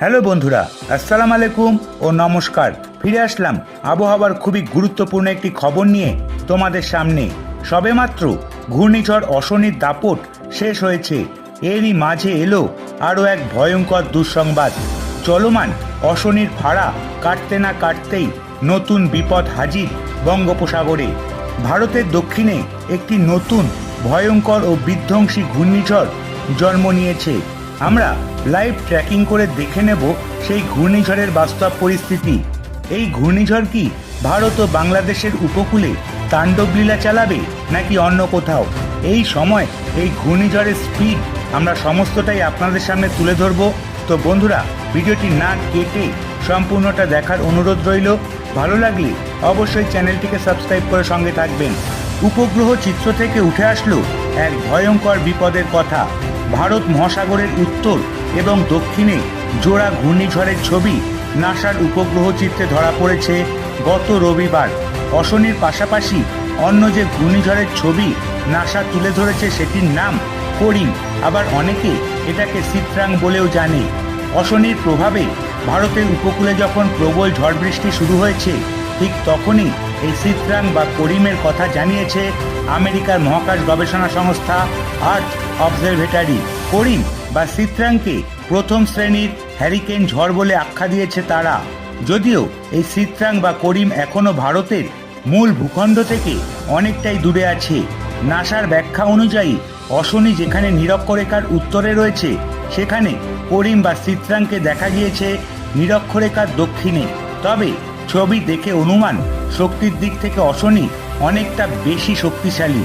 Hello বন্ধুরা, আসসালাম আলাইকুম ও নমস্কার। ফিরে আসলাম আবহাওয়ার খুবই গুরুত্বপূর্ণ একটি খবর নিয়ে তোমাদের সামনে। সবেমাত্র ঘূর্ণিঝড় অশনির দাপট শেষ হয়েছে, এরই মাঝে এলো আরও এক ভয়ঙ্কর দুঃসংবাদ। চলমান অশনির ফাড়া কাটতে না কাটতেই নতুন বিপদ হাজির বঙ্গোপসাগরে। ভারতের দক্ষিণে একটি নতুন ভয়ঙ্কর ও বিধ্বংসী ঘূর্ণিঝড় জন্ম নিয়েছে। আমরা লাইভ ট্র্যাকিং করে দেখে নেব সেই ঘূর্ণিঝড়ের বাস্তব পরিস্থিতি। এই ঘূর্ণিঝড় কি ভারত ও বাংলাদেশের উপকূলে তাণ্ডবলীলা চালাবে নাকি অন্য কোথাও? এই সময় এই ঘূর্ণিঝড়ের স্পিড আমরা সমস্তটাই আপনাদের সামনে তুলে ধরব। তো বন্ধুরা, ভিডিওটি না কেটে সম্পূর্ণটা দেখার অনুরোধ রইল। ভালো লাগলে অবশ্যই চ্যানেলটিকে সাবস্ক্রাইব করে সঙ্গে থাকবেন। উপগ্রহ চিত্র থেকে উঠে আসলো এক ভয়ঙ্কর বিপদের কথা। ভারত মহাসাগরের উত্তর এবং দক্ষিণে জোড়া ঘূর্ণিঝড়ের ছবি নাসার উপগ্রহ চিত্রে ধরা পড়েছে গত রবিবার। অশনির পাশাপাশি অন্য যে ঘূর্ণিঝড়ের ছবি নাসা তুলে ধরেছে সেটির নাম করিম। আবার অনেকে এটাকে সিত্রাং বলেও জানে। অশনির প্রভাবে ভারতের উপকূলে যখন প্রবল ঝড় বৃষ্টি শুরু হয়েছে, ঠিক তখনই এই সিত্রাং বা করিমের কথা জানিয়েছে আমেরিকার মহাকাশ গবেষণা সংস্থা আর্থ। অবজারভেটারি করিম বা সিত্রাংকে প্রথম শ্রেণির হ্যারিকেন ঝড় বলে আখ্যা দিয়েছে তারা। যদিও এই সিত্রাং বা করিম এখনও ভারতের মূল ভূখণ্ড থেকে অনেকটাই দূরে আছে। নাসার ব্যাখ্যা অনুযায়ী, অশনি যেখানে নিরক্ষরেখার উত্তরে রয়েছে, সেখানে করিম বা সিত্রাংকে দেখা গিয়েছে নিরক্ষরেখার দক্ষিণে। তবে ছবি দেখে অনুমান শক্তির দিক থেকে অশনি অনেকটা বেশি শক্তিশালী।